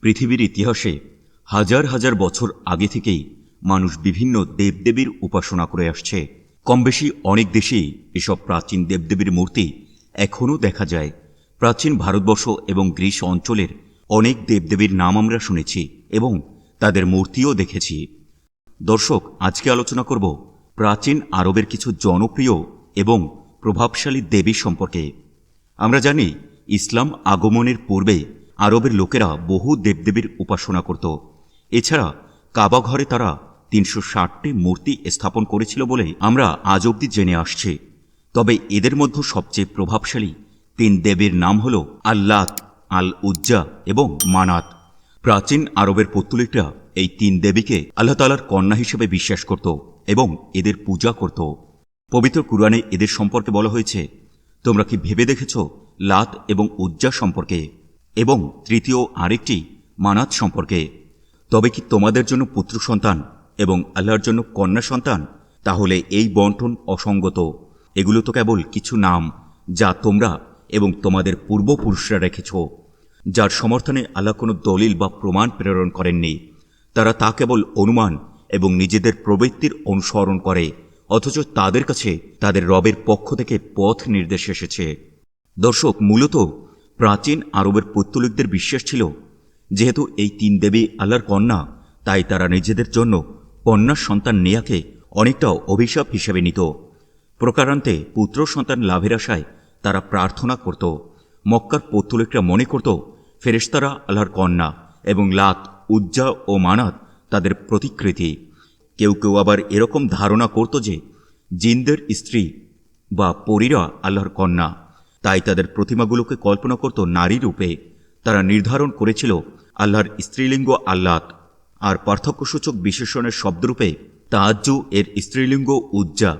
পৃথিবীর ইতিহাসে হাজার হাজার বছর আগে থেকেই মানুষ বিভিন্ন দেবদেবীর উপাসনা করে আসছে। কম বেশি অনেক দেশেই এসব প্রাচীন দেবদেবীর মূর্তি এখনও দেখা যায়। প্রাচীন ভারতবর্ষ এবং গ্রিস অঞ্চলের অনেক দেবদেবীর নাম আমরা শুনেছি এবং তাদের মূর্তিও দেখেছি। দর্শক, আজকে আলোচনা করব প্রাচীন আরবের কিছু জনপ্রিয় এবং প্রভাবশালী দেবী সম্পর্কে। আমরা জানি, ইসলাম আগমনের পূর্বে আরবের লোকেরা বহু দেবদেবীর উপাসনা করত। এছাড়া কাবা ঘরে তারা তিনশো ষাটটি মূর্তি স্থাপন করেছিল বলে আমরা আজ অবধি জেনে আসছি। তবে এদের মধ্যে সবচেয়ে প্রভাবশালী তিন দেবীর নাম হল আল্লাত আল উজ্জা এবং মানাত। প্রাচীন আরবের পত্তলিকরা এই তিন দেবীকে আল্লাহ তালার কন্যা হিসেবে বিশ্বাস করত এবং এদের পূজা করত। পবিত্র কুরআনে এদের সম্পর্কে বলা হয়েছে, তোমরা কি ভেবে দেখেছ লাত এবং উজ্জা সম্পর্কে? এবং তৃতীয় আরেকটি মানাত সম্পর্কে। তবে কি তোমাদের জন্য পুত্র সন্তান এবং আল্লাহর জন্য কন্যা সন্তান? তাহলে এই বন্টন অসঙ্গত। এগুলো তো কেবল কিছু নাম যা তোমরা এবং তোমাদের পূর্বপুরুষরা রেখেছ, যার সমর্থনে আল্লাহ কোনো দলিল বা প্রমাণ প্রেরণ করেননি। তারা তা কেবল অনুমান এবং নিজেদের প্রবৃত্তির অনুসরণ করে, অথচ তাদের কাছে তাদের রবের পক্ষ থেকে পথ নির্দেশ এসেছে। দর্শক, মূলত প্রাচীন আরবের পৌত্তলিকদের বিশ্বাস ছিল, যেহেতু এই তিন দেবী আল্লাহর কন্যা, তাই তারা নিজেদের জন্য কন্যার সন্তান নেয়াকে অনেকটা অভিশাপ হিসেবে নিত। প্রকারান্তে পুত্র সন্তান লাভের আশায় তারা প্রার্থনা করত। মক্কার পৌত্তলিকরা মনে করত ফেরেস্তারা আল্লাহর কন্যা এবং লাত, উজ্জা ও মানাত তাদের প্রতিকৃতি। কেউ কেউ আবার এরকম ধারণা করত যে জিনদের স্ত্রী বা পরীরা আল্লাহর কন্যা। তাই তাদের প্রতিমাগুলোকে কল্পনা করত নারী রূপে। তারা নির্ধারণ করেছিল আল্লাহর স্ত্রীলিঙ্গ আল্লাত আর পার্থক্যসূচক বিশেষণের শব্দরূপে তাজ্জু এর স্ত্রীলিঙ্গ উজ্জা।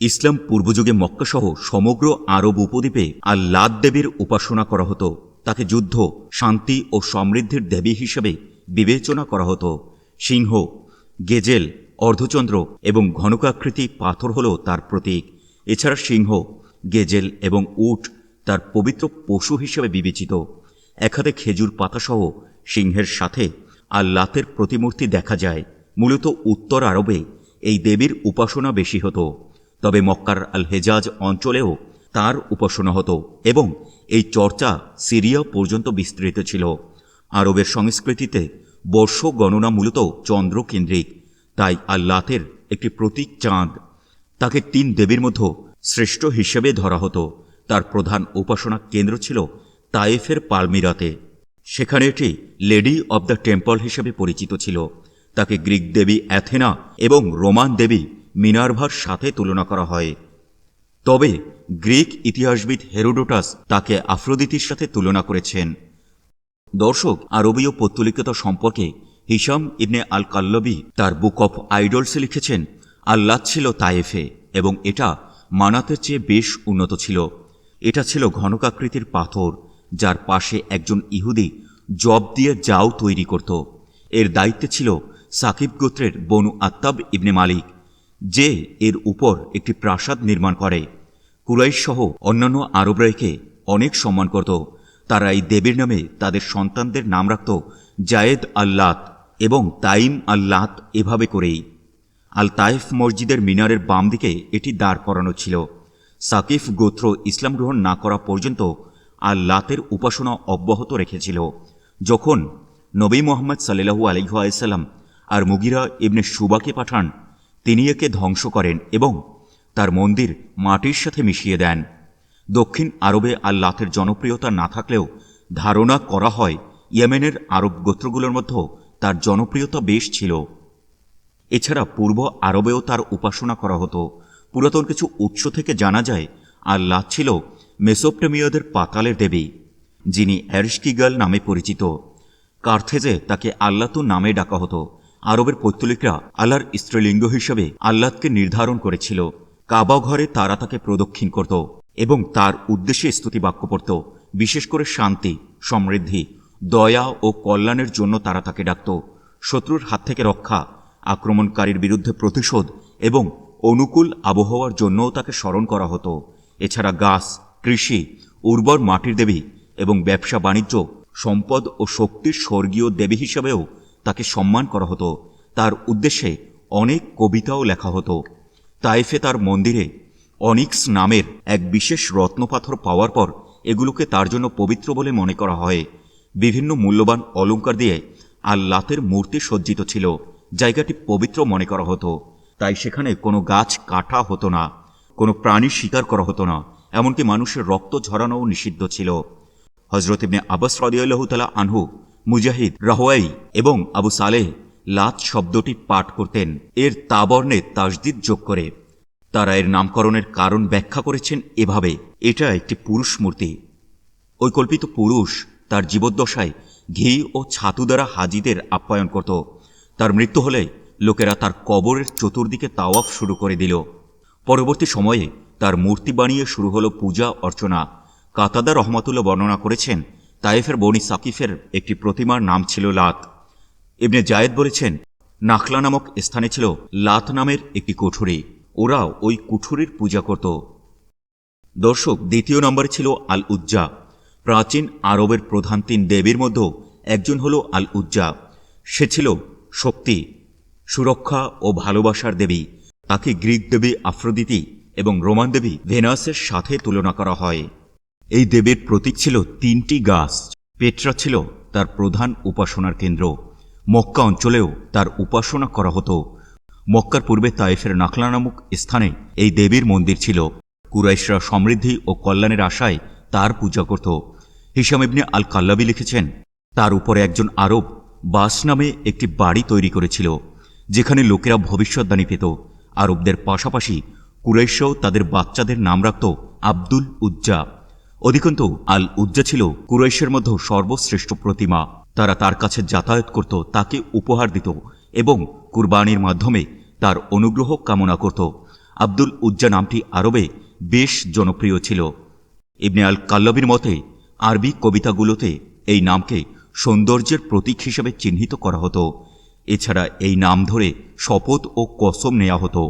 ইসলাম পূর্বযুগে মক্কাসহ সমগ্র আরব উপদ্বীপে আল্লাদ দেবীর উপাসনা করা হতো। তাকে যুদ্ধ, শান্তি ও সমৃদ্ধির দেবী হিসেবে বিবেচনা করা হতো। সিংহ, গেজেল, অর্ধচন্দ্র এবং ঘনকাকৃতি পাথর হল তার প্রতীক। এছাড়া সিংহ গেজেল এবং উট তার পবিত্র পশু হিসেবে বিবেচিত। এক হাতে খেজুর পাতাসহ সিংহের সাথে আল্লাতের প্রতিমূর্তি দেখা যায়। মূলত উত্তর আরবে এই দেবীর উপাসনা বেশি হতো। তবে মক্কার আল হেজাজ অঞ্চলেও তার উপাসনা হতো এবং এই চর্চা সিরিয়া পর্যন্ত বিস্তৃত ছিল। আরবের সংস্কৃতিতে বর্ষ গণনা মূলত চন্দ্রকেন্দ্রিক। তাই আল্লাতের একটি প্রতীক চাঁদ। তাকে তিন দেবীর মধ্যে শ্রেষ্ঠ হিসেবে ধরা হতো। তার প্রধান উপাসনা কেন্দ্র ছিল তায়েফের পালমিরাতে। সেখানে এটি লেডি অব দ্য টেম্পল হিসেবে পরিচিত ছিল। তাকে গ্রিক দেবী অ্যাথেনা এবং রোমান দেবী মিনার্ভার সাথে তুলনা করা হয়। তবে গ্রিক ইতিহাসবিদ হেরোডোটাস তাকে আফ্রোদিতির সাথে তুলনা করেছেন। দর্শক, আরবীয় পত্তলিকতা সম্পর্কে হিসাম ইবনে আল কাল্লবি তার বুক অফ আইডলসে লিখেছেন, আল্লাহ ছিল তায়েফে এবং এটা মানাতের চেয়ে বেশ উন্নত ছিল। এটা ছিল ঘনকাকৃতির পাথর, যার পাশে একজন ইহুদি জব দিয়ে যাও তৈরি করত। এর দায়িত্বে ছিল সাকিব গোত্রের বনু আত্তাব ইবনে মালিক, যে এর উপর একটি প্রাসাদ নির্মাণ করে। কুরাইশ সহ অন্যান্য আরবরা একে অনেক সম্মান করত। তারা এই দেবীর নামে তাদের সন্তানদের নাম রাখত জায়েদ আল্লাত এবং তাইম আল্লাত এভাবে করেই। আল তাইফ মসজিদের মিনারের বাম দিকে এটি দাঁড় করানো ছিল। সাকিফ গোত্র ইসলাম গ্রহণ না করা পর্যন্ত আল লাতের উপাসনা অব্যাহত রেখেছিল। যখন নবী মোহাম্মদ সাল্লাহু আলহাম আর মুগিরা ইবনে সুবাকে পাঠান, তিনি একে ধ্বংস করেন এবং তার মন্দির মাটির সাথে মিশিয়ে দেন। দক্ষিণ আরবে আল্লাতের জনপ্রিয়তা না থাকলেও ধারণা করা হয়, ইয়েমেনের আরব গোত্রগুলোর মধ্যে তার জনপ্রিয়তা বেশ ছিল। এছাড়া পূর্ব আরবেও তার উপাসনা করা হতো। পুরাতন কিছু উৎস থেকে জানা যায় আল্লাহ ছিল মেসোপ্টেমীয়দের পাতালের দেবী, যিনি অ্যারিস্কিগাল নামে পরিচিত। কার্থেজে তাকে আল্লাতু নামে ডাকা হতো। আরবের পৈত্তলিকরা আল্লাহর স্ত্রীলিঙ্গ হিসেবে আল্লাহকে নির্ধারণ করেছিল। কাবা ঘরে তারা তাকে প্রদক্ষিণ করত এবং তার উদ্দেশ্যে স্তুতি বাক্য পড়ত। বিশেষ করে শান্তি, সমৃদ্ধি, দয়া ও কল্যাণের জন্য তারা তাকে ডাকত। শত্রুর হাত থেকে রক্ষা আক্রমণকারীর বিরুদ্ধে প্রতিশোধ এবং অনুকূল আবহাওয়ার জন্যও তাকে স্মরণ করা হতো। এছাড়া গাছ, কৃষি, উর্বর মাটির দেবী এবং ব্যবসা বাণিজ্য, সম্পদ ও শক্তির স্বর্গীয় দেবী হিসাবেও তাকে সম্মান করা হতো। তার উদ্দেশ্যে অনেক কবিতাও লেখা হতো। তাইফে তার মন্দিরে অনিক্স নামের এক বিশেষ রত্নপাথর পাওয়ার পর এগুলোকে তার জন্য পবিত্র বলে মনে করা হয়। বিভিন্ন মূল্যবান অলঙ্কার দিয়ে আল্লাতের মূর্তি সজ্জিত ছিল। জায়গাটি পবিত্র মনে করা হতো। তাই সেখানে কোনো গাছ কাটা হতো না, কোনো প্রাণী শিকার করা হতো না, এমনকি মানুষের রক্ত ঝরানোও নিষিদ্ধ ছিল। হজরত ইবনে আব্বাস রদিয়াল্লাহ তালা আনহু, মুজাহিদ রাহওয়াই এবং আবু সালেহ লাত শব্দটি পাঠ করতেন। এর তাবর্ণে তাজদিদ যোগ করে। তারা এর নামকরণের কারণ ব্যাখ্যা করেছেন এভাবে, এটা একটি পুরুষ মূর্তি। ওই কল্পিত পুরুষ তার জীবদ্দশায় ঘি ও ছাতু দ্বারা হাজিদের আপ্যায়ন করত। তার মৃত্যু হলে লোকেরা তার কবরের চতুর্দিকে তাওয়াফ শুরু করে দিল। পরবর্তী সময়ে তার মূর্তি বানিয়ে শুরু হলো পূজা অর্চনা। কাতাদা রহমাতুল্লাহ বর্ণনা করেছেন, তায়েফের বনি সাকিফের একটি প্রতিমার নাম ছিল লাত। ইবনে জায়েদ বলেছেন, নাখলা নামক স্থানে ছিল লাত নামের একটি কুঠুরি। ওরা ওই কুঠুরির পূজা করত। দর্শক, দ্বিতীয় নম্বরে ছিল আল উজ্জা প্রাচীন আরবের প্রধান তিন দেবীর মধ্যে একজন হল আল উজ্জা সে ছিল শক্তি, সুরক্ষা ও ভালোবাসার দেবী। তাকে গ্রিক দেবী আফ্রোদিতি এবং রোমান দেবী ভেনাসের সাথে তুলনা করা হয়। এই দেবীর প্রতীক ছিল তিনটি গাছ। পেট্রা ছিল তার প্রধান উপাসনার কেন্দ্র। মক্কা অঞ্চলেও তার উপাসনা করা হতো। মক্কার পূর্বে তায়েফের নাখলা নামক স্থানে এই দেবীর মন্দির ছিল। কুরাইশরা সমৃদ্ধি ও কল্যাণের আশায় তার পূজা করত। হিসাম ইবনে আল কাল্লাবি লিখেছেন, তার উপরে একজন আরব বাস নামে একটি বাড়ি তৈরি করেছিল, যেখানে লোকেরা ভবিষ্যৎবাণী পেত। আরবদের পাশাপাশি কুরাইশরাও তাদের বাচ্চাদের নাম রাখত আব্দুল উজ্জা। অধিকন্তু আল উজ্জা ছিল কুরাইশের মধ্যে সর্বশ্রেষ্ঠ প্রতিমা। তারা তার কাছে যাতায়াত করত, তাকে উপহার দিত এবং কুরবানির মাধ্যমে তার অনুগ্রহ কামনা করত। আব্দুল উজ্জা নামটি আরবে বেশ জনপ্রিয় ছিল। ইবনে আল কাল্লবির মতে, আরবি কবিতাগুলোতে এই নামকে সৌন্দর্যের প্রতীক হিসেবে চিহ্নিত করা হতো। এছাড়া এই নাম ধরে শপথ ও কসম নেওয়া হতো।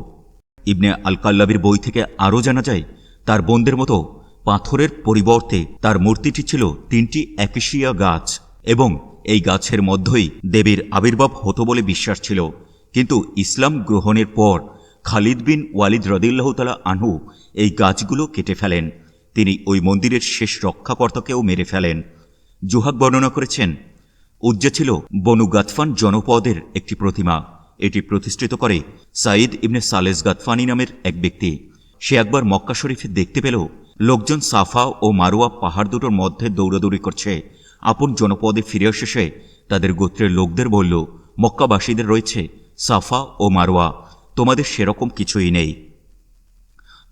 ইবনে আল কাল্লাবির বই থেকে আরও জানা যায়, তার বোনদের মতো পাথরের পরিবর্তে তার মূর্তিটি ছিল তিনটি অ্যাকেশিয়া গাছ এবং এই গাছের মধ্যেই দেবীর আবির্ভাব হতো বলে বিশ্বাস ছিল। কিন্তু ইসলাম গ্রহণের পর খালিদ বিন ওয়ালিদ রদিল্লাহ তালা আনহু এই গাছগুলো কেটে ফেলেন। তিনি ওই মন্দিরের শেষ রক্ষাকর্তাকেও মেরে ফেলেন। জুহাক বর্ণনা করেছেন, উজ্জা ছিল বনু গাতফান জনপদের একটি প্রতিমা। এটি প্রতিষ্ঠিত করে সাঈদ ইবনে সালেস গাতফানি নামের এক ব্যক্তি। সে একবার মক্কা শরীফে দেখতে পেল লোকজন সাফা ও মারোয়া পাহাড় দুটোর মধ্যে দৌড়াদৌড়ি করছে। আপন জনপদে ফিরে শেষে তাদের গোত্রের লোকদের বলল, মক্কাবাসীদের রয়েছে সাফা ও মারোয়া তোমাদের সেরকম কিছুই নেই।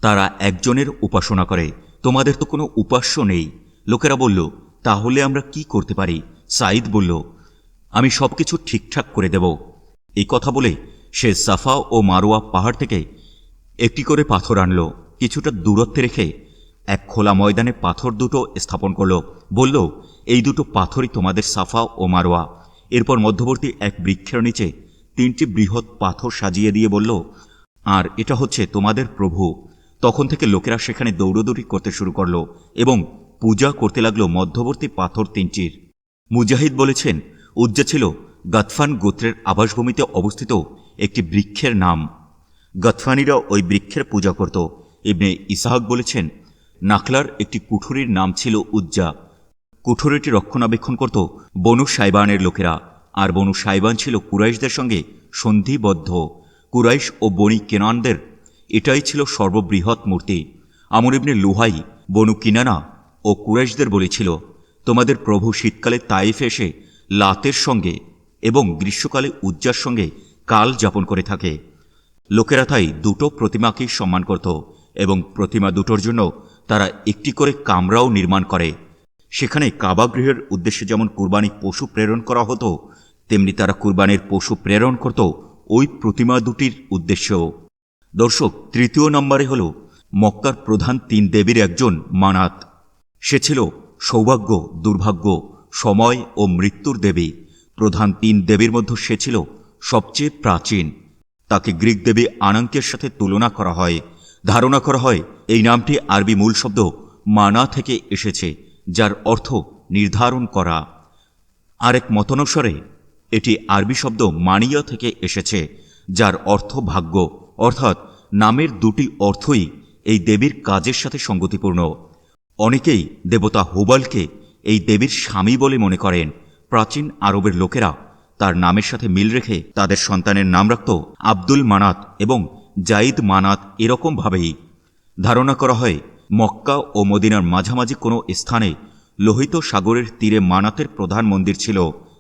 তারা একজনের উপাসনা করে, তোমাদের তো কোনো উপাস্য নেই। লোকেরা বলল তাহলে আমরা কি করতে পারি? সাইদ বলল, আমি সব কিছু ঠিকঠাক করে দেব। এই কথা বলে সে সাফা ও মারোয়া পাহাড় থেকে একটি করে পাথর আনল। কিছুটা দূরত্বে রেখে এক খোলা ময়দানে পাথর দুটো স্থাপন করল। বলল, এই দুটো পাথরই তোমাদের সাফা ও মারোয়া এরপর মধ্যবর্তী এক বৃক্ষের নিচে তিনটি বৃহৎ পাথর সাজিয়ে দিয়ে বলল, আর এটা হচ্ছে তোমাদের প্রভু। তখন থেকে লোকেরা সেখানে দৌড়দৌড়ি করতে শুরু করল এবং পূজা করতে লাগল মধ্যবর্তী পাথর তিনটির। মুজাহিদ বলেছেন, উজ্জা ছিল গাতফান গোত্রের আবাসভূমিতে অবস্থিত একটি বৃক্ষের নাম। গাতফানিরা ওই বৃক্ষের পূজা করত। ইবনে ইসাহাক বলেছেন, নাখলার একটি কুঠুরির নাম ছিল উজ্জা। কুঠুরিটি রক্ষণাবেক্ষণ করত বনু সাইবানের লোকেরা। আর বনু সাইবান ছিল কুরাইশদের সঙ্গে সন্ধিবদ্ধ। কুরাইশ ও বনি কেনানদের এটাই ছিল সর্ববৃহৎ মূর্তি। আমর ইবনে লুহাই, বনু কিনানা ও কুরাইশদের বলেছিল, তোমাদের প্রভু শীতকালে তাইফে এসে লাতের সঙ্গে এবং গ্রীষ্মকালে উজ্জার সঙ্গে কাল যাপন করে থাকে। লোকেরা তাই দুটো প্রতিমাকেই সম্মান করত এবং প্রতিমা দুটোর জন্য তারা একটি করে কামরাও নির্মাণ করে। সেখানে কাবাগৃহের উদ্দেশ্যে যেমন কুরবানি পশু প্রেরণ করা হতো, তেমনি তারা কুরবানির পশু প্রেরণ করত ওই প্রতিমা দুটির উদ্দেশ্যেও। দর্শক, তৃতীয় নম্বরে হল মক্কার প্রধান তিন দেবীর একজন মানাত। সে ছিল সৌভাগ্য, দুর্ভাগ্য, সময় ও মৃত্যুর দেবী। প্রধান তিন দেবীর মধ্যে সে ছিল সবচেয়ে প্রাচীন। তাকে গ্রিক দেবী আনাঙ্কের সাথে তুলনা করা হয়। ধারণা করা হয়, এই নামটি আরবি মূল শব্দ মানা থেকে এসেছে, যার অর্থ নির্ধারণ করা। আরেক মতানুসারে, এটি আরবি শব্দ মানিয়া থেকে এসেছে, যার অর্থ ভাগ্য। অর্থাৎ নামের দুটি অর্থই এই দেবীর কাজের সাথে সঙ্গতিপূর্ণ। অনেকেই দেবতা হুবালকে এই দেবীর স্বামী বলে মনে করেন। প্রাচীন আরবের লোকেরা তার নামের সাথে মিল রেখে তাদের সন্তানের নাম রাখত আব্দুল মানাত এবং জাইদ মানাত এরকমভাবেই। ধারণা করা হয়, মক্কা ও মদিনার মাঝামাঝি কোনো স্থানে লোহিত সাগরের তীরে মানাতের প্রধান মন্দির ছিল।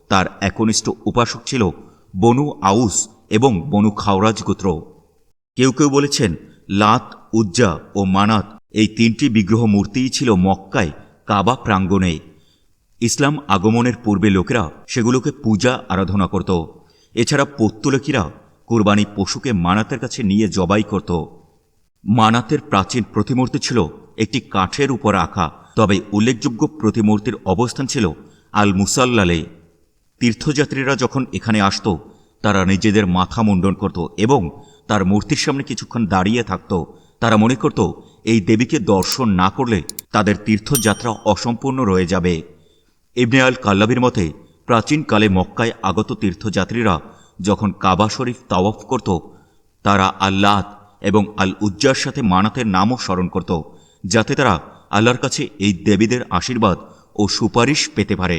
তার একনিষ্ঠ উপাসক ছিল বনু আউস এবং বনু খাওরাজ গোত্র। কেউ কেউ বলেছেন, লাত, উজ্জা ও মানাত এই তিনটি বিগ্রহ মূর্তিই ছিল মক্কায় কাবা প্রাঙ্গণে। ইসলাম আগমনের পূর্বে লোকেরা সেগুলোকে পূজা, আরাধনা করত। এছাড়া পত্তলেকিরা কোরবানি পশুকে মানাতের কাছে নিয়ে জবাই করত। মানাতের প্রাচীন প্রতিমূর্তি ছিল একটি কাঠের উপর আঁকা তবে উল্লেখযোগ্য প্রতিমূর্তির অবস্থান ছিল আল মুসাল্লালে তীর্থযাত্রীরা যখন এখানে আসত, তারা নিজেদের মাথা মুন্ডন করত এবং তার মূর্তির সামনে কিছুক্ষণ দাঁড়িয়ে থাকত। তারা মনে করত এই দেবীকে দর্শন না করলে তাদের তীর্থযাত্রা অসম্পূর্ণ রয়ে যাবে। ইবনে আল কাল্লাবির মতে, প্রাচীনকালে মক্কায় আগত তীর্থযাত্রীরা যখন কাবা শরীফ তাওয়াফ করত, তারা আল্লাত এবং আল উজ্জার সাথে মানাতের নামও স্মরণ করত, যাতে তারা আল্লাহর কাছে এই দেবীদের আশীর্বাদ ও সুপারিশ পেতে পারে।